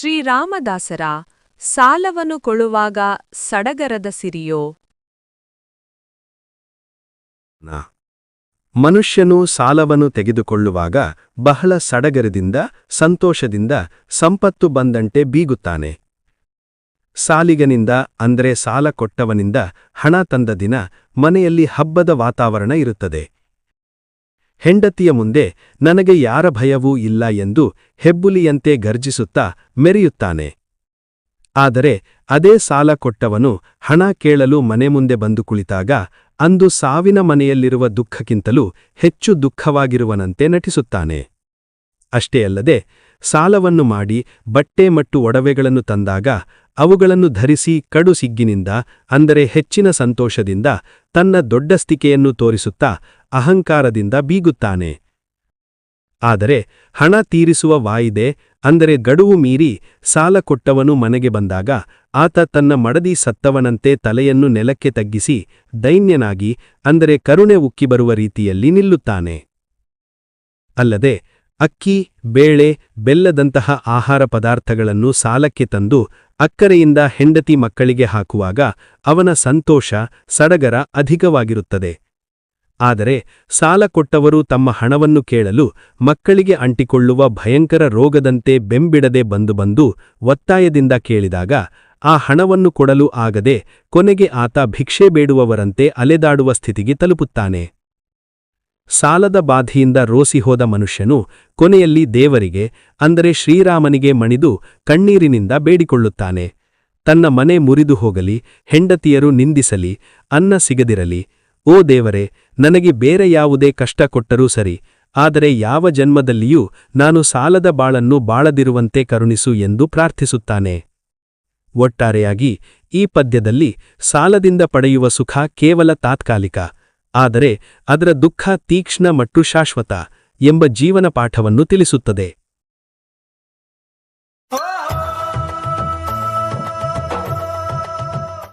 ಶ್ರೀರಾಮದಾಸರ ಸಾಲವನು ಕೊಳ್ಳುವಾಗ ಸಡಗರದ ಸಿರಿಯೋ. ಮನುಷ್ಯನು ಸಾಲವನ್ನು ತೆಗೆದುಕೊಳ್ಳುವಾಗ ಬಹಳ ಸಡಗರದಿಂದ, ಸಂತೋಷದಿಂದ, ಸಂಪತ್ತು ಬಂದಂತೆ ಬೀಗುತ್ತಾನೆ. ಸಾಲಿಗನಿಂದ, ಅಂದ್ರೆ ಸಾಲ ಕೊಟ್ಟವನಿಂದ ಹಣ ತಂದ ದಿನ ಮನೆಯಲ್ಲಿ ಹಬ್ಬದ ವಾತಾವರಣ ಇರುತ್ತದೆ. ಹೆಂಡತಿಯ ಮುಂದೆ ನನಗೆ ಯಾರ ಭಯವೂ ಇಲ್ಲ ಎಂದು ಹೆಬ್ಬುಲಿಯಂತೆ ಗರ್ಜಿಸುತ್ತಾ ಮೆರೆಯುತ್ತಾನೆ. ಆದರೆ ಅದೇ ಸಾಲ ಕೊಟ್ಟವನು ಹಣ ಕೇಳಲು ಮನೆ ಮುಂದೆ ಬಂದು ಕುಳಿತಾಗ ಅಂದು ಸಾವಿನ ಮನೆಯಲ್ಲಿರುವ ದುಃಖಕ್ಕಿಂತಲೂ ಹೆಚ್ಚು ದುಃಖವಾಗಿರುವನಂತೆ ನಟಿಸುತ್ತಾನೆ. ಅಷ್ಟೇ ಅಲ್ಲದೆ ಸಾಲವನ್ನು ಮಾಡಿ ಬಟ್ಟೆ ಮತ್ತು ಒಡವೆಗಳನ್ನು ತಂದಾಗ ಅವುಗಳನ್ನು ಧರಿಸಿ ಕಡು ಸಿಗ್ಗಿನಿಂದ, ಅಂದರೆ ಹೆಚ್ಚಿನ ಸಂತೋಷದಿಂದ, ತನ್ನ ದೊಡ್ಡಸ್ತಿಕೆಯನ್ನು ತೋರಿಸುತ್ತಾ ಅಹಂಕಾರದಿಂದ ಬೀಗುತ್ತಾನೆ. ಆದರೆ ಹಣ ತೀರಿಸುವ ವಾಯಿದೆ, ಅಂದರೆ ಗಡುವು ಮೀರಿ ಸಾಲ ಕೊಟ್ಟವನು ಮನೆಗೆ ಬಂದಾಗ ಆತ ತನ್ನ ಮಡದಿ ಸತ್ತವನಂತೆ ತಲೆಯನ್ನು ನೆಲಕ್ಕೆ ತಗ್ಗಿಸಿ ದೈನ್ಯನಾಗಿ, ಅಂದರೆ ಕರುಣೆ ಉಕ್ಕಿ ಬರುವ ರೀತಿಯಲ್ಲಿ ನಿಲ್ಲುತ್ತಾನೆ. ಅಲ್ಲದೆ ಅಕ್ಕಿ, ಬೇಳೆ, ಬೆಲ್ಲದಂತಹ ಆಹಾರ ಪದಾರ್ಥಗಳನ್ನು ಸಾಲಕ್ಕೆ ತಂದು ಅಕ್ಕರೆಯಿಂದ ಹೆಂಡತಿ ಮಕ್ಕಳಿಗೆ ಹಾಕುವಾಗ ಅವನ ಸಂತೋಷ, ಸಡಗರ ಅಧಿಕವಾಗಿರುತ್ತದೆ. ಆದರೆ ಸಾಲ ಕೊಟ್ಟವರು ತಮ್ಮ ಹಣವನ್ನು ಕೇಳಲು ಮಕ್ಕಳಿಗೆ ಅಂಟಿಕೊಳ್ಳುವ ಭಯಂಕರ ರೋಗದಂತೆ ಬೆಂಬಿಡದೆ ಬಂದು ಬಂದು ಒತ್ತಾಯದಿಂದ ಕೇಳಿದಾಗ ಆ ಹಣವನ್ನು ಕೊಡಲು ಆಗದೆ ಕೊನೆಗೆ ಆತ ಭಿಕ್ಷೆ ಬೇಡುವವರಂತೆ ಅಲೆದಾಡುವ ಸ್ಥಿತಿಗೆ ತಲುಪುತ್ತಾನೆ. ಸಾಲದ ಬಾಧೆಯಿಂದ ರೋಸಿಹೋದ ಮನುಷ್ಯನು ಕೊನೆಯಲ್ಲಿ ದೇವರಿಗೆ, ಅಂದರೆ ಶ್ರೀರಾಮನಿಗೆ ಮಣಿದು ಕಣ್ಣೀರಿನಿಂದ ಬೇಡಿಕೊಳ್ಳುತ್ತಾನೆ. ತನ್ನ ಮನೆ ಮುರಿದು ಹೋಗಲಿ, ಹೆಂಡತಿಯರು ನಿಂದಿಸಲಿ, ಅನ್ನ ಸಿಗದಿರಲಿ. ಓ ದೇವರೇ, ನನಗೆ ಬೇರೆ ಯಾವುದೇ ಕಷ್ಟ ಕೊಟ್ಟರೂ ಸರಿ, ಆದರೆ ಯಾವ ಜನ್ಮದಲ್ಲಿಯೂ ನಾನು ಸಾಲದ ಬಾಳನ್ನು ಬಾಳದಿರುವಂತೆ ಕರುಣಿಸು ಎಂದು ಪ್ರಾರ್ಥಿಸುತ್ತಾನೆ. ಒಟ್ಟಾರೆಯಾಗಿ, ಈ ಪದ್ಯದಲ್ಲಿ ಸಾಲದಿಂದ ಪಡೆಯುವ ಸುಖ ಕೇವಲ ತಾತ್ಕಾಲಿಕ. ಆದರೆ ಅದರ ದುಃಖ ತೀಕ್ಷ್ಣ ಮತ್ತು ಶಾಶ್ವತ ಎಂಬ ಜೀವನ ಪಾಠವನ್ನು ತಿಳಿಸುತ್ತದೆ.